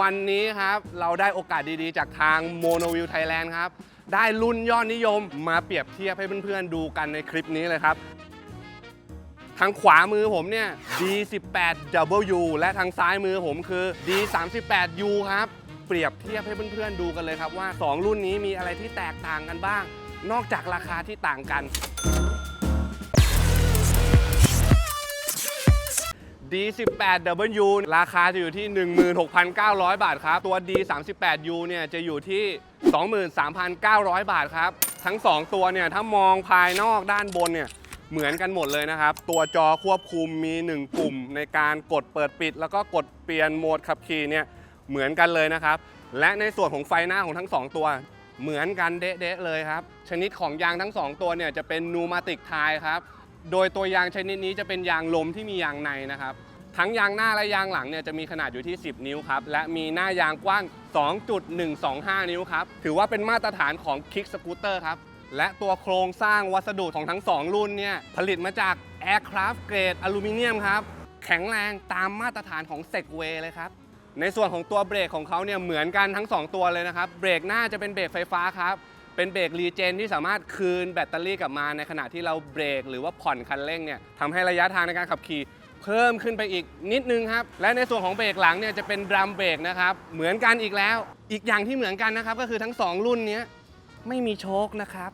วันนี้ครับเราได้โอกาสดีๆ จากทาง Monoview Thailand ครับ ได้รุ่นยอดนิยมมาเปรียบเทียบให้เพื่อนๆ ดูกันในคลิปนี้เลยครับ ทางขวามือผมเนี่ย D18W และทางซ้ายมือผมคือ D38U ครับ เปรียบเทียบให้เพื่อนๆ ดูกันเลยครับว่า 2 รุ่นนี้มีอะไรที่แตกต่างกันบ้าง นอกจากราคาที่ต่างกัน D18W ราคาจะอยู่ที่ 16,900 บาทครับ ตัว D38U เนี่ยจะอยู่ที่ 23,900 บาทครับ ทั้ง 2 ตัวเนี่ยถ้ามองภายนอกด้านบนเนี่ยเหมือนกันหมดเลยนะครับ ตัวจอควบคุมมี 1 ปุ่ม ในการกดเปิดปิด แล้วก็กดเปลี่ยนโหมดขับขี่เนี่ยเหมือนกันเลยนะครับ และในส่วนของไฟหน้าของทั้ง 2 ตัวเหมือนกันเด๊ะๆเลยครับ ชนิดของยางทั้ง 2 ตัวเนี่ยจะเป็นนูมาติกไทครับ โดยตัวยางชนิดนี้จะเป็นยางลมที่มียางในนะครับ ทั้งยางหน้าและยางหลังเนี่ยจะมีขนาดอยู่ที่ 10 นิ้วครับ และมีหน้ายางกว้าง 2.125 นิ้วครับ ถือว่าเป็นมาตรฐานของคิกสกูตเตอร์ครับ และตัวโครงสร้างวัสดุของทั้ง 2 รุ่นเนี่ยผลิตมาจาก Aircraft Grade อลูมิเนียมครับ แข็งแรงตามมาตรฐานของ Segway เลยครับ ในส่วนของตัวเบรกของเขาเนี่ยเหมือนกันทั้ง 2 ตัวเลยนะครับ เบรกหน้าจะเป็นเบรกไฟฟ้าครับเป็นเบรกรีเจนที่สามารถคืนแบตเตอรี่กลับมาในขณะที่เราเบรกหรือว่าผ่อนคันเร่งเนี่ยทำให้ระยะทางในการขับขี่ เพิ่มขึ้นไปอีกนิดนึงครับ และในส่วนของเบรกหลังเนี่ยจะเป็นดรัมเบรกนะครับ เหมือนกันอีกแล้ว อีกอย่างที่เหมือนกันนะครับ ก็คือทั้ง 2 รุ่นนี้ไม่มีโชคนะครับ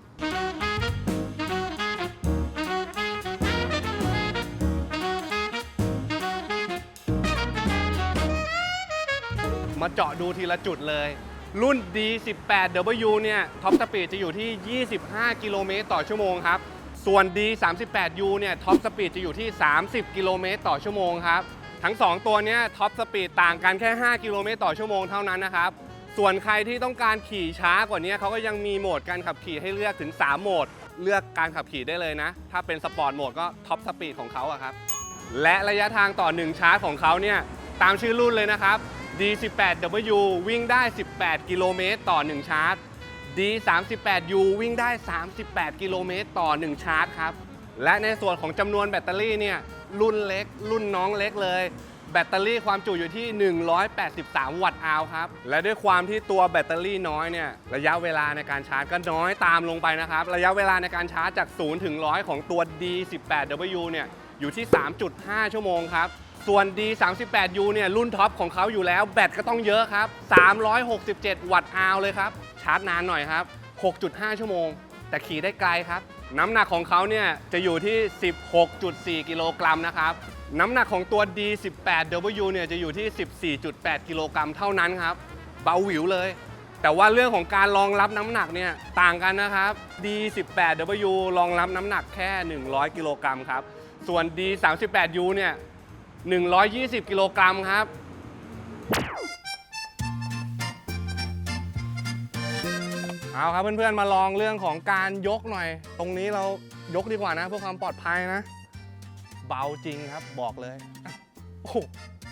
มาเจาะดูทีละจุดเลย รุ่น D18W เนี่ย ท็อปสปีดจะอยู่ที่ 25 กิโลเมตรต่อชั่วโมงครับ ส่วน D38U เนี่ยท็อปสปีดจะอยู่ที่ 30 กิโลเมตรต่อชั่วโมงครับ ทั้ง 2 ตัวเนี้ท็อปสปีดต่างกันแค่ 5 กิโลเมตรต่อชั่วโมงเท่านั้นนะครับ ส่วนใครที่ต้องการขี่ช้ากว่านี้เขาก็ยังมีโหมดการขับขี่ให้เลือกถึง 3 โหมด เลือกการขับขี่ได้เลยนะ ถ้าเป็นสปอร์ตโหมดก็ท็อปสปีดของเขาอะครับ และระยะทางต่อ 1 ชาร์จของเขาเนี่ยตามชื่อรุ่นเลยนะครับ D18W วิ่งได้ 18 กิโลเมตรต่อ 1 ชาร์จ D38U วิ่งได้ 38 กิโลเมตรต่อ 1 ชาร์จครับ และในส่วนของจำนวนแบตเตอรี่เนี่ยรุ่นเล็ก รุ่นน้องเล็กเลย แบตเตอรี่ความจุอยู่ที่ 183 วัตต์อาวครับ และด้วยความที่ตัวแบตเตอรี่น้อยเนี่ยระยะเวลาในการชาร์จก็น้อยตามลงไปนะครับ ระยะเวลาในการชาร์จจาก 0 ถึง 100 ของตัว D18W เนี่ยอยู่ที่ 3.5 ชั่วโมงครับ ส่วน D38U เนี่ยรุ่นท็อปของเขาอยู่แล้ว แบตก็ต้องเยอะครับ 367 วัตต์อาวเลยครับ ชาร์จนานหน่อยครับ 6.5 ชั่วโมง แต่ขี่ได้ไกลครับ น้ำหนักของเขาเนี่ยจะอยู่ที่ 16.4 กิโลกรัมนะครับ น้ำหนักของตัว D18W เนี่ยจะอยู่ที่ 14.8 กิโลกรัมเท่านั้นครับ เบาหวิวเลย แต่ว่าเรื่องของการรองรับน้ำหนักเนี่ยต่างกันนะครับ D18W รองรับน้ำหนักแค่ 100 กิโลกรัมครับ ส่วน D38U เนี่ย 120 กิโลกรัมครับ เอาครับเพื่อนๆ มาลองเรื่องของการยกหน่อย ตรงนี้เรายกดีกว่านะเพื่อความปลอดภัยนะ เบาจริงครับบอกเลย โอ้โห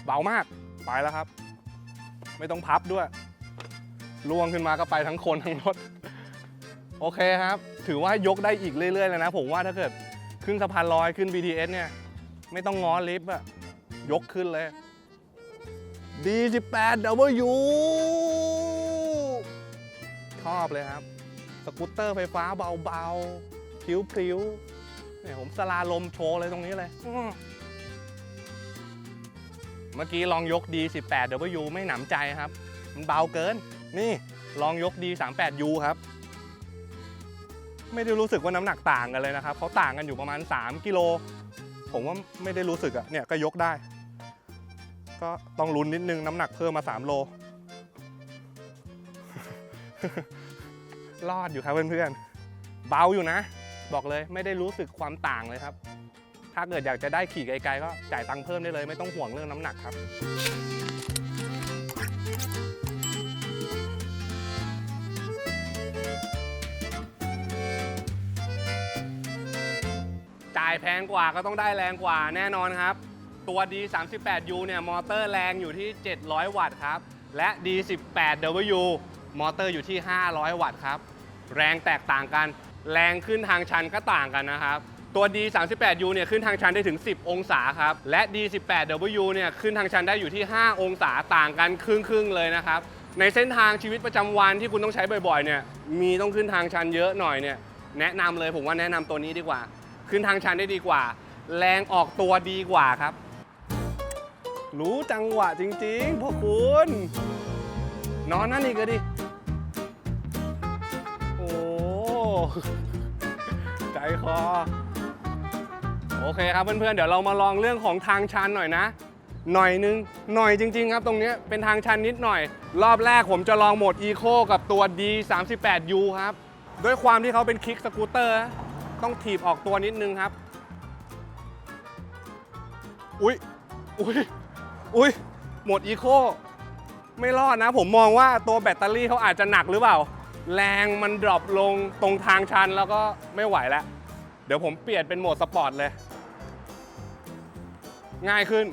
เบามาก ไปแล้วครับ ไม่ต้องพับด้วยล่วงขึ้นมาก็ไปทั้งคนทั้งรถ โอเคครับ ถือว่ายกได้อีกเรื่อยๆเลยนะ ผมว่าถ้าเกิดขึ้นสะพานลอยขึ้น BTS เนี่ย ไม่ต้องง้อลิฟต์อะ ยกขึ้นเลย D18W ชอบเลยครับ สกูตเตอร์ไฟฟ้าเบาๆ พริ้วๆเนี่ยผมสลาลมโชว์เลยตรงนี้เลยอื้อเมื่อกี้ลองยก D18W ไม่หนำใจครับ มันเบาเกิน นี่ลองยก D38U ครับ ไม่ได้รู้สึกว่าน้ำหนักต่างกันเลยนะครับเขาต่างกันอยู่ประมาณ 3 กิโล ผมว่าไม่ได้รู้สึกอะเนี่ยก็ยกได้ ก็ต้องลุ้นนิดนึงน้ำหนักเพิ่มมา 3 โล รอดอยู่ครับเพื่อนๆ เบาอยู่นะ บอกเลยไม่ได้รู้สึกความต่างเลยครับ ถ้าเกิดอยากจะได้ขี่ไกลๆก็จ่ายตังค์เพิ่มได้เลย ไม่ต้องห่วงเรื่องน้ำหนักครับ จ่ายแพงกว่าก็ต้องได้แรงกว่าแน่นอนครับ ตัว D38U เนี่ยมอเตอร์แรงอยู่ที่ 700 วัตต์ครับ และ D18W มอเตอร์อยู่ที่ 500 วัตต์ครับ แรงแตกต่างกัน แรงขึ้นทางชันก็ต่างกันนะครับ ตัว D 3 8 U เนี่ยขึ้นทางชันได้ถึง 10 องศาครับ และ D 1 8 W เนี่ยขึ้นทางชันได้อยู่ที่ 5 องศาต่างกันครึ่งครึ่งๆเลยนะครับ ในเส้นทางชีวิตประจำวันที่คุณต้องใช้บ่อยๆ เนี่ย มีต้องขึ้นทางชันเยอะหน่อยเนี่ย แนะนำเลยผมว่าแนะนำตัวนี้ดีกว่า ขึ้นทางชันได้ดีกว่า แรงออกตัวดีกว่าครับ รู้จังหวะจริง ๆพวกคุณ นอนนั่นอีกก็ดิ โอ้ ใจคอ โอเคครับเพื่อนๆ เดี๋ยวเรามาลองเรื่องของทางชันหน่อยนะ หน่อยนึง หน่อยจริง ๆ ครับตรงนี้เป็นทางชันนิดหน่อย รอบแรกผมจะลองโหมด Eco กับตัว D 3 8 U ครับ ด้วยความที่เขาเป็นคลิกสกูตเตอร์ ต้องถีบออกตัวนิดนึงครับ อุ๊ยอุ๊ยอุ๊ยโหมด Eco ไม่รอดนะ ผมมองว่าตัวแบตเตอรี่เขาอาจจะหนักหรือเปล่า แรงมันดรอปลงตรงทางชันแล้วก็ไม่ไหวแล้ว เดี๋ยวผมเปลี่ยนเป็นโหมดสปอร์ตเลย ง่ายขึ้น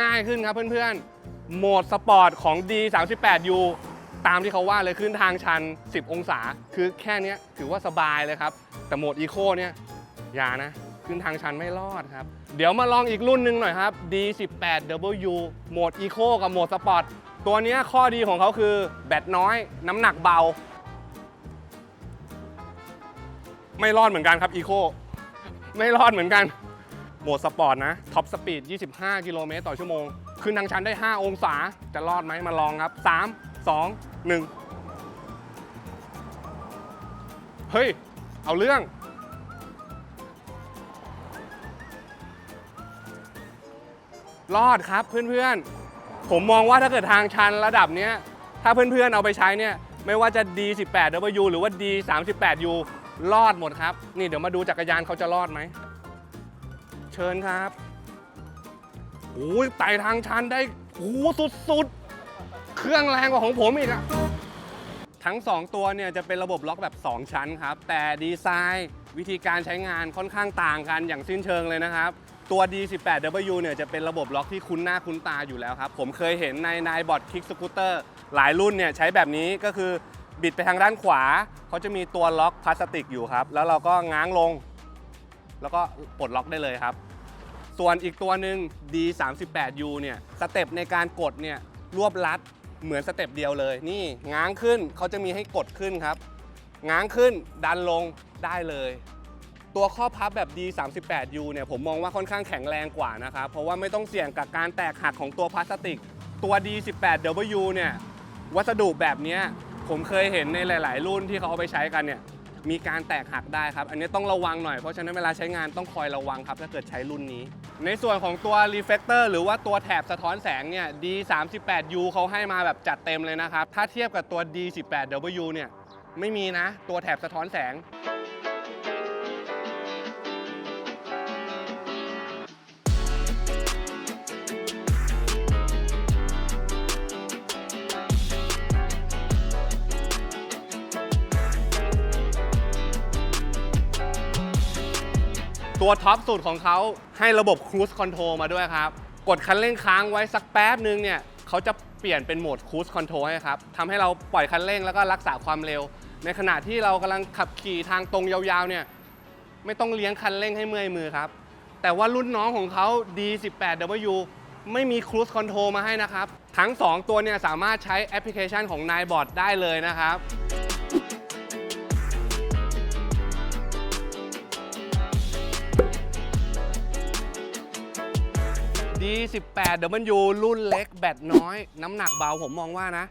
ง่ายขึ้นครับเพื่อนๆ โหมดสปอร์ตของ D 3 8 U ตามที่เขาว่าเลยขึ้นทางชัน 10 องศา คือแค่นี้ถือว่าสบายเลยครับ แต่โหมด Eco เนี่ยอย่านะ ขึ้นทางชันไม่รอดครับ เดี๋ยวมาลองอีกรุ่นหนึ่งหน่อยครับ D18W โหมด Eco กับโหมดสปอร์ตตัวนี้ข้อดีของเขาคือแบตน้อย น้ำหนักเบา ไม่รอดเหมือนกันครับ Eco ไม่รอดเหมือนกัน โหมดสปอร์ตนะท็อปสปีด 25 กิโลเมตรต่อชั่วโมง ขึ้นทางชันได้ 5 องศา จะรอดไหมมาลองครับ 3 2 1 เฮ้ย เอาเรื่อง รอดครับเพื่อนๆ ผมมองว่าถ้าเกิดทางชันระดับเนี้ย ถ้าเพื่อนๆเอาไปใช้เนี่ย ไม่ว่าจะ D18W หรือว่า D38U รอดหมดครับ นี่เดี๋ยวมาดูจักรยานเขาจะรอดไหม เชิญครับโอ้ยไต่ทางชันได้โอ้โหสุดๆ รื่องแรงกว่าของผมอีกอะทั้ง 2 ตัวเนี่ยจะเป็นระบบล็อกแบบ 2 ชั้นครับ แต่ดีไซน์วิธีการใช้งานค่อนข้างต่างกันอย่างสิ้นเชิงเลยนะครับ ตัว D18W เนี่ยจะเป็นระบบล็อกที่คุ้นหน้าคุ้นตาอยู่แล้วครับ ผมเคยเห็นในนายบอดคิกสกูตเตอร์หลายรุ่นเนี่ยใช้แบบนี้ก็คือบิดไปทางด้านขวา เขาจะมีตัวล็อกพลาสติกอยู่ครับ แล้วเราก็ง้างลง แล้วก็ปลดล็อกได้เลยครับ ส่วนอีกตัวหนึ่ง D38U เนี่ยสเต็ปในการกดเนี่ยรวบรัด เหมือนสเต็ปเดียวเลย นี่ง้างขึ้นเขาจะมีให้กดขึ้นครับ ง้างขึ้นดันลงได้เลย ตัวข้อพับแบบ D38U เนี่ยผมมองว่าค่อนข้างแข็งแรงกว่านะครับ เพราะว่าไม่ต้องเสี่ยงกับการแตกหักของตัวพลาสติก ตัว D18W เนี่ยวัสดุแบบนี้ผมเคยเห็นในหลาย ๆ รุ่นที่เขาเอาไปใช้กันเนี่ย มีการแตกหักได้ครับ อันนี้ต้องระวังหน่อย เพราะฉะนั้นเวลาใช้งานต้องคอยระวังครับ ถ้าเกิดใช้รุ่นนี้ ในส่วนของตัว reflector หรือว่าตัวแถบสะท้อนแสงเนี่ย D38U เขาให้มาแบบจัดเต็มเลยนะครับ ถ้าเทียบกับตัว D18W เนี่ย ไม่มีนะ ตัวแถบสะท้อนแสง ตัวท็อปสุดของเขาให้ระบบ Cruise Control มาด้วยครับ กดคันเร่งค้างไว้สักแป๊บนึงเนี่ยเขาจะเปลี่ยนเป็นโหมด Cruise Control ให้ครับทำให้เราปล่อยคันเร่งแล้วก็รักษาความเร็ว ในขณะที่เรากำลังขับขี่ทางตรงยาวๆเนี่ยไม่ต้องเลี้ยงคันเร่งให้เมื่อยมือครับ แต่ว่ารุ่นน้องของเขา D18W ไม่มี Cruise Control มาให้นะครับ ทั้ง 2 ตัวเนี่ยสามารถใช้แอปพลิเคชันของ n i b o t ได้เลยนะครับ D18W รุ่นเล็กแบตน้อย น้ำหนักเบาผมมองว่านะ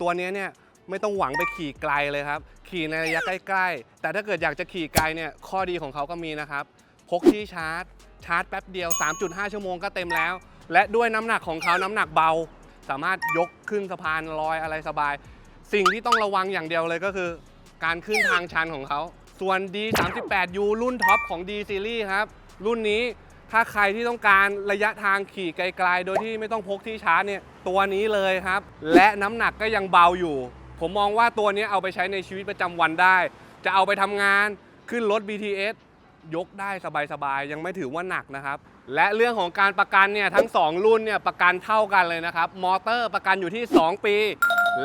ตัวนี้เนี่ยไม่ต้องหวังไปขี่ไกลเลยครับ ขี่ในระยะใกล้ๆ แต่ถ้าเกิดอยากจะขี่ไกลเนี่ยข้อดีของเขาก็มีนะครับ พกที่ชาร์จ ชาร์จแป๊บเดียว 3.5 ชั่วโมงก็เต็มแล้ว และด้วยน้ำหนักของเขาน้ำหนักเบา สามารถยกขึ้นสะพานลอยอะไรสบาย สิ่งที่ต้องระวังอย่างเดียวเลยก็คือ การขึ้นทางชันของเขา ส่วน D38U รุ่นท็อปของ D Series ครับรุ่นนี้ ถ้าใครที่ต้องการระยะทางขี่ไกลๆ โดยที่ไม่ต้องพกที่ชาร์จเนี่ยตัวนี้เลยครับ และน้ำหนักก็ยังเบาอยู่ ผมมองว่าตัวนี้เอาไปใช้ในชีวิตประจำวันได้ จะเอาไปทำงานขึ้นรถ BTS ยกได้สบายๆ ยังไม่ถือว่าหนักนะครับ และเรื่องของการประกันเนี่ยทั้ง 2 รุ่นเนี่ยประกันเท่ากันเลยนะครับ มอเตอร์ประกันอยู่ที่ 2 ปี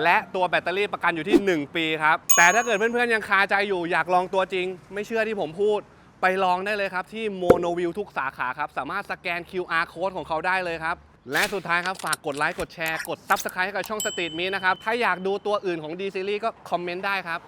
และตัวแบตเตอรี่ประกันอยู่ที่ 1 ปีครับ แต่ถ้าเกิดเพื่อนๆยังคาใจอยู่อยากลองตัวจริง ไม่เชื่อที่ผมพูด ไปลองได้เลยครับที่โมโนวิวทุกสาขาครับ สามารถสแกน QR code ของเขาได้เลยครับ และสุดท้ายครับ ฝากกดไลค์กดแชร์กด Subscribe ให้กับช่องสตรีทมีนะครับ ถ้าอยากดูตัวอื่นของ D Series ก็คอมเมนต์ได้ครับ